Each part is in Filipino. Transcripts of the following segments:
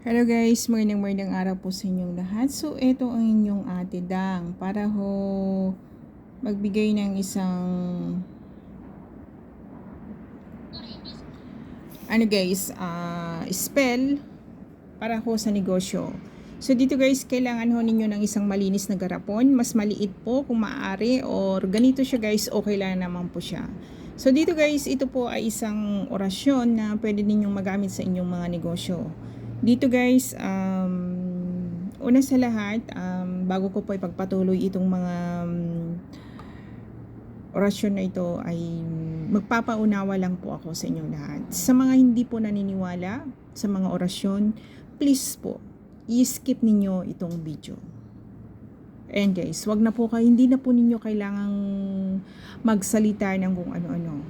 Hello guys, magandang magandang araw po sa inyong lahat. So, ito ang inyong ate Dang para ho magbigay ng isang ano guys, ah, spell para ho sa negosyo. So, dito guys, kailangan ho ninyo ng isang malinis na garapon. Mas maliit po kung maaari or ganito siya guys, okay lang naman po siya. So, dito guys, ito po ay isang orasyon na pwede ninyong magamit sa inyong mga negosyo. Dito guys, um, una sa lahat, um, bago ko po ipagpatuloy itong mga um, orasyon na ito ay magpapaunawa lang po ako sa inyong lahat. Sa mga hindi po naniniwala sa mga orasyon, please po, i-skip ninyo itong video. And guys, wag na po kayo, hindi na po ninyo kailangang magsalita ng kung ano-ano.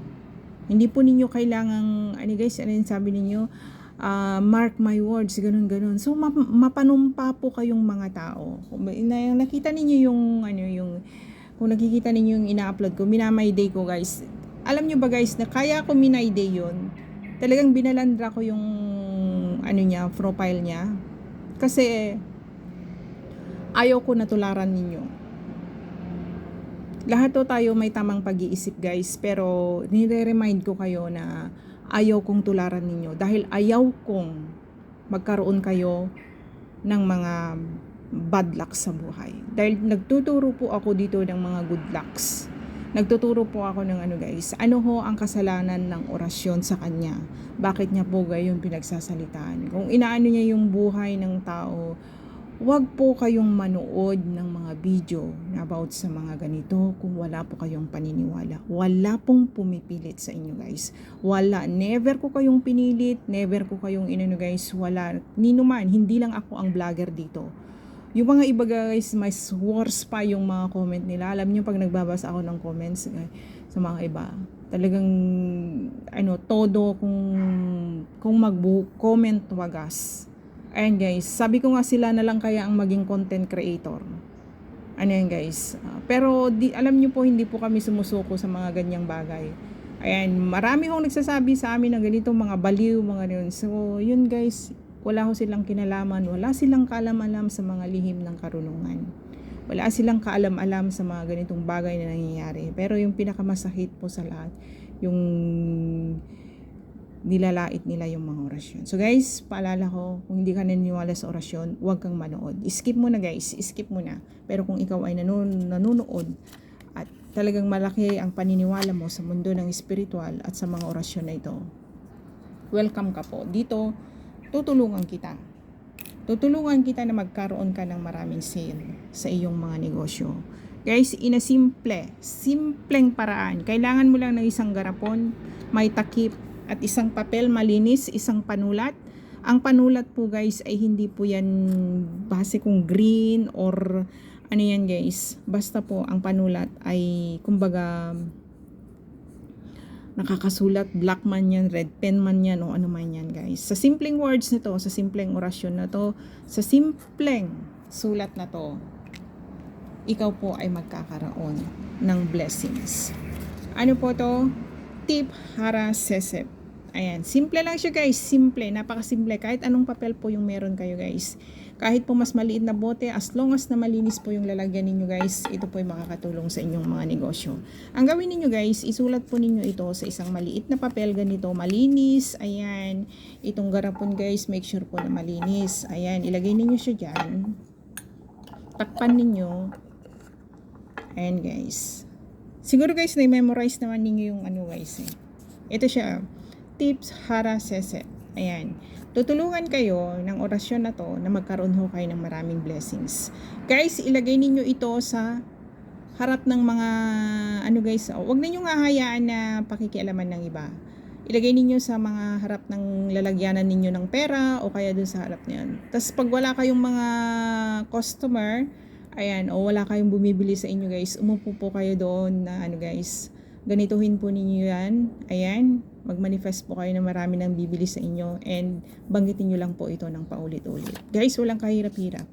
Hindi po ninyo kailangang, ano guys, ano yung sabi ninyo, ah, mark my words, ganun ganun. So map- mapanumpa po kayong mga tao. Kung nakita ninyo yung ano yung kung nakikita ninyo yung ina-upload ko, minamay day ko guys. Alam nyo ba guys na kaya ko minay day yun? Talagang binalandra ko yung ano niya, profile niya. Kasi ayaw ko natularan ninyo. Lahat to tayo may tamang pag-iisip guys, pero nire-remind ko kayo na ayaw kong tularan ninyo dahil ayaw kong magkaroon kayo ng mga bad luck sa buhay. Dahil nagtuturo po ako dito ng mga good lucks. Nagtuturo po ako ng ano guys, ano ho ang kasalanan ng orasyon sa kanya? Bakit niya po gayon pinagsasalitaan? Kung inaano niya yung buhay ng tao, Huwag po kayong manood ng mga video about sa mga ganito kung wala po kayong paniniwala. Wala pong pumipilit sa inyo guys. Wala. Never ko kayong pinilit. Never ko kayong inano guys. Wala. Nino man. Hindi lang ako ang vlogger dito. Yung mga iba guys, mas worse pa yung mga comment nila. Alam niyo pag nagbabasa ako ng comments eh, sa mga iba, talagang ano, todo kung kung mag-comment wagas. Ayan guys, sabi ko nga sila na lang kaya ang maging content creator. Ano yan guys. Ah, pero di, alam nyo po, hindi po kami sumusuko sa mga ganyang bagay. Ayan, marami hong nagsasabi sa amin ng ganito, mga baliw, mga yun. So, yun guys, wala ho silang kinalaman, wala silang kaalam-alam sa mga lihim ng karunungan. Wala silang kaalam-alam sa mga ganitong bagay na nangyayari. Pero yung pinakamasakit po sa lahat, yung nilalait nila yung mga orasyon. So guys, paalala ko, kung hindi ka naniniwala sa orasyon, huwag kang manood. Skip mo na guys, skip mo na. Pero kung ikaw ay nanun nanonood at talagang malaki ang paniniwala mo sa mundo ng spiritual at sa mga orasyon na ito, welcome ka po. Dito, tutulungan kita. Tutulungan kita na magkaroon ka ng maraming sale sa iyong mga negosyo. Guys, in a simple, simpleng paraan. Kailangan mo lang ng isang garapon, may takip, at isang papel malinis, isang panulat. Ang panulat po guys ay hindi po yan base kung green or ano yan guys. Basta po ang panulat ay kumbaga nakakasulat, black man yan, red pen man yan, o ano man yan guys. Sa simpleng words na to, sa simpleng orasyon na to, sa simpleng sulat na to, ikaw po ay magkakaroon ng blessings. Ano po to? Tip Hara Sesep. Ayan, simple lang siya guys, simple, napakasimple. Kahit anong papel po yung meron kayo guys. Kahit po mas maliit na bote, as long as na malinis po yung lalagyan ninyo guys, ito po ay makakatulong sa inyong mga negosyo. Ang gawin ninyo guys, isulat po ninyo ito sa isang maliit na papel ganito, malinis, ayan. Itong garapon guys, make sure po na malinis. Ayan, ilagay ninyo siya dyan. Takpan ninyo. Ayan guys. Siguro guys, na-memorize naman ninyo yung ano guys eh. Ito siya, tips hara sese. Ayan. Tutulungan kayo ng orasyon na to na magkaroon ho kayo ng maraming blessings. Guys, ilagay ninyo ito sa harap ng mga ano guys, oh, wag ninyong hahayaan na pakikialaman ng iba. Ilagay ninyo sa mga harap ng lalagyanan ninyo ng pera o kaya dun sa harap niyan. Tapos pag wala kayong mga customer, ayan, o wala kayong bumibili sa inyo guys, umupo po kayo doon na ano guys, ganituhin po ninyo yan. Ayan, mag-manifest po kayo na marami nang bibili sa inyo and banggitin nyo lang po ito ng paulit-ulit. Guys, walang kahirap-hirap.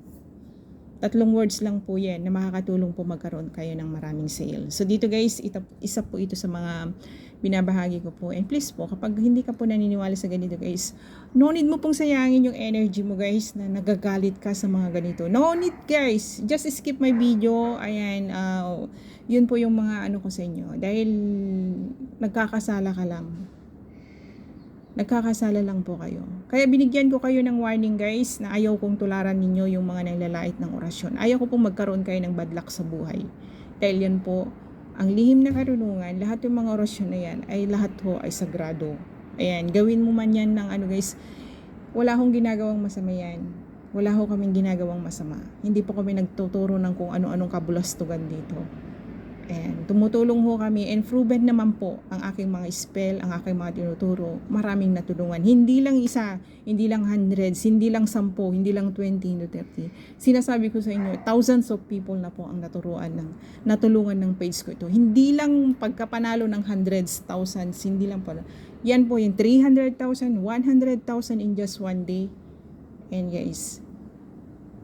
Tatlong words lang po yan na makakatulong po magkaroon kayo ng maraming sale. So dito guys, ita, isa po ito sa mga binabahagi ko po. And please po, kapag hindi ka po naniniwala sa ganito guys, no need mo pong sayangin yung energy mo guys na nagagalit ka sa mga ganito. No need guys, just skip my video. Ayan, uh, yun po yung mga ano ko sa inyo. Dahil nagkakasala ka lang. Nagkakasala lang po kayo. Kaya binigyan ko kayo ng warning guys na ayaw kong tularan ninyo yung mga naglalait ng orasyon. Ayaw ko pong magkaroon kayo ng bad luck sa buhay. Dahil yan po, ang lihim na karunungan, lahat yung mga orasyon na yan ay lahat ho ay sagrado. Ayan, gawin mo man yan ng ano guys, wala akong ginagawang masama yan. Wala ho kaming ginagawang masama. Hindi po kami nagtuturo ng kung ano-anong kabulastugan dito. Ayan, tumutulong ho kami and proven naman po ang aking mga spell, ang aking mga tinuturo. Maraming natulungan. Hindi lang isa, hindi lang hundreds, hindi lang sampo, hindi lang 20, hindi 30. Sinasabi ko sa inyo, thousands of people na po ang naturuan ng, natulungan ng page ko ito. Hindi lang pagkapanalo ng hundreds, thousands, hindi lang po. Yan po yung 300,000, 100,000 in just one day. And guys,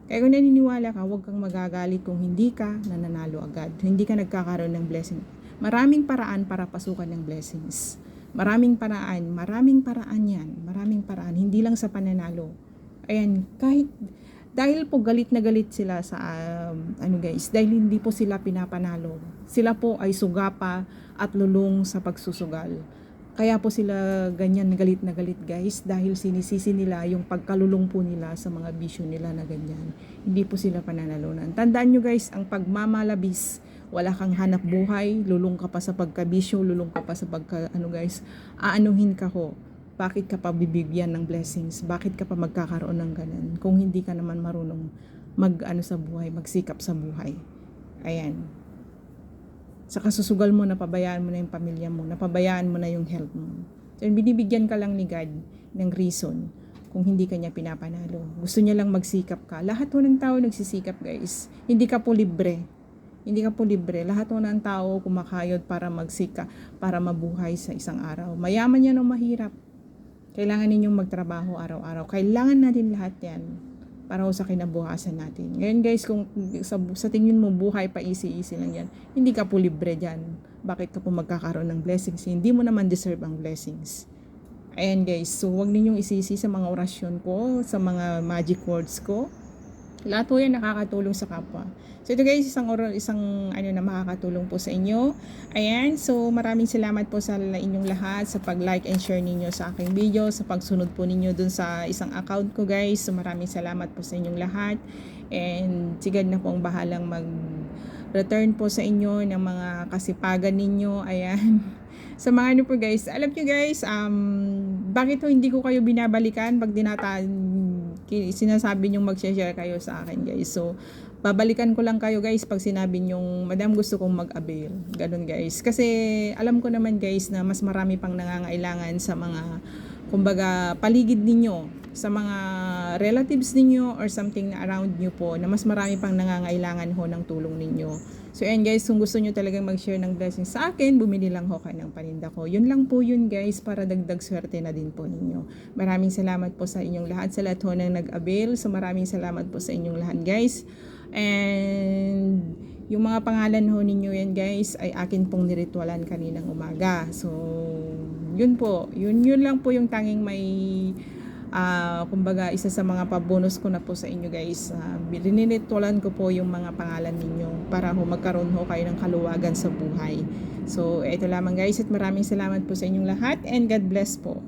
kaya kung naniniwala ka, huwag kang magagalit kung hindi ka nananalo agad. Hindi ka nagkakaroon ng blessing. Maraming paraan para pasukan ng blessings. Maraming paraan, maraming paraan yan. Maraming paraan, hindi lang sa pananalo. Ayan, kahit dahil po galit na galit sila sa um, ano guys, dahil hindi po sila pinapanalo. Sila po ay sugapa at lulong sa pagsusugal. Kaya po sila ganyan galit na galit guys dahil sinisisi nila yung pagkalulong po nila sa mga bisyo nila na ganyan. Hindi po sila pananalunan. Tandaan nyo guys, ang pagmamalabis, wala kang hanap buhay, lulong ka pa sa pagkabisyo, lulong ka pa sa pagka, ano guys, aanuhin ka ho. Bakit ka pa bibigyan ng blessings? Bakit ka pa magkakaroon ng ganan? Kung hindi ka naman marunong mag ano sa buhay, magsikap sa buhay. Ayan sa kasusugal mo, napabayaan mo na yung pamilya mo, napabayaan mo na yung health mo. So, binibigyan ka lang ni God ng reason kung hindi ka niya pinapanalo. Gusto niya lang magsikap ka. Lahat po ng tao nagsisikap, guys. Hindi ka po libre. Hindi ka po libre. Lahat po ng tao kumakayod para magsika, para mabuhay sa isang araw. Mayaman yan o mahirap. Kailangan ninyong magtrabaho araw-araw. Kailangan natin lahat yan para sa kinabukasan natin. Ngayon guys, kung sa, sa tingin mo buhay pa easy-easy lang yan, hindi ka po libre dyan. Bakit ka po magkakaroon ng blessings? Hindi mo naman deserve ang blessings. Ayan guys, so huwag ninyong isisi sa mga orasyon ko, sa mga magic words ko. Lahat po yan nakakatulong sa kapwa. So ito guys, isang oral, isang ano na makakatulong po sa inyo. Ayan, so maraming salamat po sa inyong lahat sa pag-like and share ninyo sa aking video, sa pagsunod po ninyo dun sa isang account ko guys. So maraming salamat po sa inyong lahat. And sigad na po ang bahalang mag return po sa inyo ng mga kasipagan ninyo. Ayan. Sa mga ano po guys, alam nyo guys, um, bakit ho hindi ko kayo binabalikan pag dinatan, sinasabi nyo mag-share kayo sa akin guys. So, babalikan ko lang kayo guys pag sinabi nyong, madam gusto kong mag-avail. Ganun guys. Kasi alam ko naman guys na mas marami pang nangangailangan sa mga, kumbaga, paligid ninyo sa mga relatives ninyo or something na around nyo po na mas marami pang nangangailangan ho ng tulong ninyo. So and guys, kung gusto nyo talagang mag-share ng blessings sa akin, bumili lang ho kayo ng paninda ko. Yun lang po yun guys para dagdag swerte na din po ninyo. Maraming salamat po sa inyong lahat sa lahat ho ng nag-avail. So maraming salamat po sa inyong lahat guys. And yung mga pangalan ho ninyo yan guys ay akin pong niritualan kaninang umaga. So yun po, yun yun lang po yung tanging may uh, kumbaga isa sa mga pabonus ko na po sa inyo guys uh, bininitulan ko po yung mga pangalan ninyo para ho magkaroon ho kayo ng kaluwagan sa buhay. So ito lamang guys at maraming salamat po sa inyong lahat and God bless po